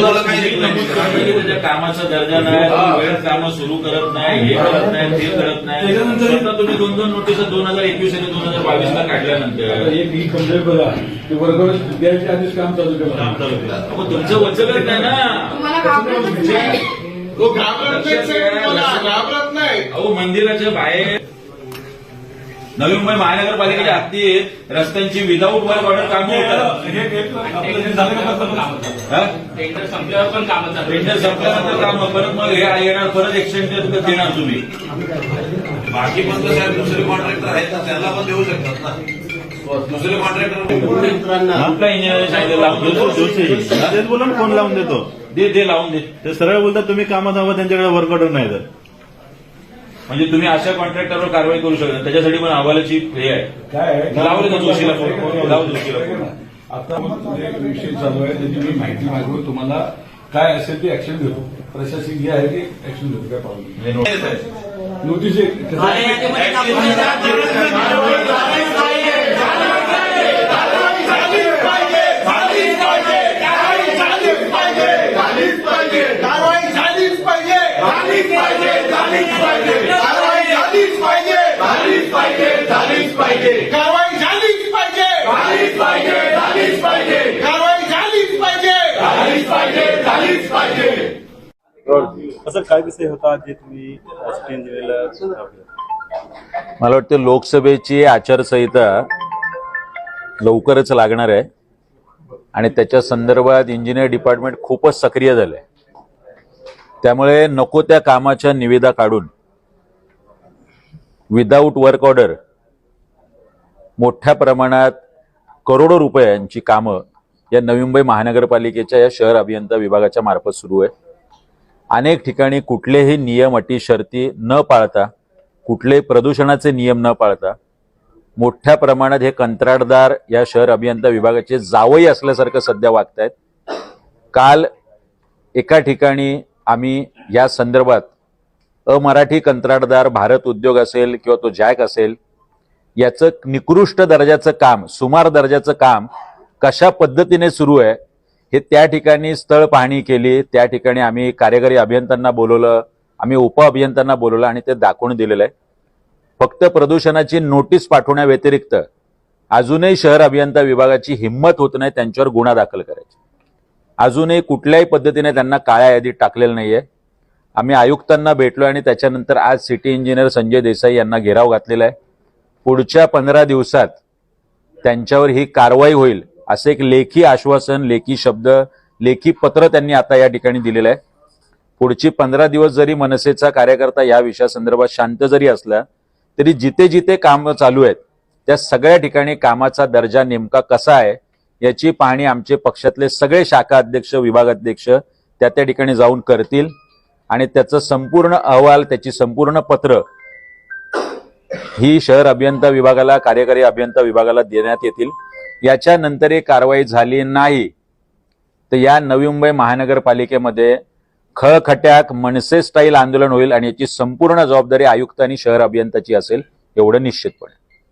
तुम्हाला काही नमूद त्याच्या कामाचा दर्जा नाही हा. वेळेत कामं सुरू करत नाही हे करत नाही ते करत नाही. त्याच्यानंतर- तुम्ही दोन दोन नोटीस दोन हजार एकवीस आणि दोन हजार बावीस ला काढल्यानंतर. एक ही कंप्लेंट बघा ते वर्गावर द्यायच्या आधीच काम चालू केलं. मग तुमचं वचकच नाही ना. तुम्हाला घाबरत नाही. साहेब मला, घाबरत नाही. अहो मंदिराच्या बाहेर नवी मुंबई महानगरपालिकेच्या हद्दीत रस्त्यांची विदाऊट वर्क ऑर्डर कामं? टेंडर संपल्यावर पण कामं टेंडर संपल्यानंतर काम. परत मग हे येणार परत एक्सटेंड देणार तुम्ही. बाकी पण तर साहेब दुसरे कॉन्ट्रॅक्टर आहेत ना त्याला पण देऊ शकतात ना. दुसरे कॉन्ट्रॅक्टर फोन लावून देतो. दे दे लावून दे. ते सरळ बोलतात तुम्ही कामात हवं त्यांच्याकडे वर्क ऑर्डर नाही तर. म्हणजे तुम्ही अशा कॉन्ट्रॅक्टरवर कारवाई करू शकता. त्याच्यासाठी पण अहवालाची हे आहे. काय आहे? लावले का जोशीला फोन? लाव जोशीला फोन. आता एक विषय चालू आहे त्याची मी माहिती मागून तुम्हाला काय असेल ते ऍक्शन घेतो प्रशासक जे आहे ते ऍक्शन घेतो काय प्रॉब्लेम म्हणजे नोटीस नोटीस एक असं काय विषय होता जे तुम्ही मला वाटतं लोकसभेची आचारसंहिता लवकरच लागणार आहे. आणि त्याच्या संदर्भात इंजिनियर डिपार्टमेंट खूपच सक्रिय झालंय. त्यामुळे नको त्या कामाच्या निविदा काढून विदाऊट वर्क ऑर्डर मोठ्या प्रमाणात करोडो रुपयांची कामं या नवी मुंबई महानगरपालिकेच्या या शहर अभियंता विभागाच्या मार्फत सुरू आहे. अनेक ठिकाणी कुठलेही नियम अटी शर्ती न पाळता कुठलेही प्रदूषणाचे नियम न पाळता मोठ्या प्रमाणात हे कंत्राटदार या शहर अभियंता विभागाचे जावई असल्यासारखं सध्या वागतायत. काल एका ठिकाणी आम्ही या संदर्भात अमराठी कंत्राटदार भारत उद्योग असेल किंवा तो जॅक असेल याचं निकृष्ट दर्जाचं काम सुमार दर्जाचं काम कशा पद्धतीने सुरू आहे हे त्या ठिकाणी स्थळ पाहणी केली त्या ठिकाणी आम्ही कार्यकारी अभियंत्यांना बोलवलं आम्ही उप अभियंत्यांना बोलवलं आणि ते दाखवून दिलेलं आहे. फक्त प्रदूषणाची नोटीस पाठवण्याव्यतिरिक्त अजूनही शहर अभियंता विभागाची हिंमत होत नाही त्यांच्यावर गुन्हा दाखल करायची. अजूनही कुठल्याही पद्धतीने त्यांना काळ्या यादीत टाकलेलं नाही आहे आम्ही आयुक्तांना भेटलो आणि त्याच्यानंतर आज सिटी इंजिनियर संजय देसाई यांना घेराव घातलेला आहे. पुढच्या पंधरा दिवसात त्यांच्यावर ही कारवाई होईल असं एक लेखी आश्वासन लेखी शब्द लेखी पत्र त्यांनी आता या ठिकाणी दिलेलं आहे. पुढची पंधरा दिवस जरी मनसेचा कार्यकर्ता या विषयासंदर्भात शांत जरी असला तरी जिथे जिथे काम चालू आहेत त्या सगळ्या ठिकाणी कामाचा दर्जा नेमका कसा आहे याची पाहणी आमचे पक्षातले सगळे शाखा अध्यक्ष विभागाध्यक्ष त्या त्या ठिकाणी जाऊन करतील. आणि त्याचं संपूर्ण अहवाल त्याची संपूर्ण पत्र ही शहर अभियंता विभागाला कार्यकारी अभियंता विभागाला देण्यात येतील. याच्यानंतर ही कारवाई झाली नाही. तर या नवी मुंबई महानगरपालिकेमध्ये खळखट्याक मनसे स्टाईल आंदोलन होईल आणि याची संपूर्ण जबाबदारी आयुक्त आणि शहर अभियंताची असेल एवढं निश्चितपणे.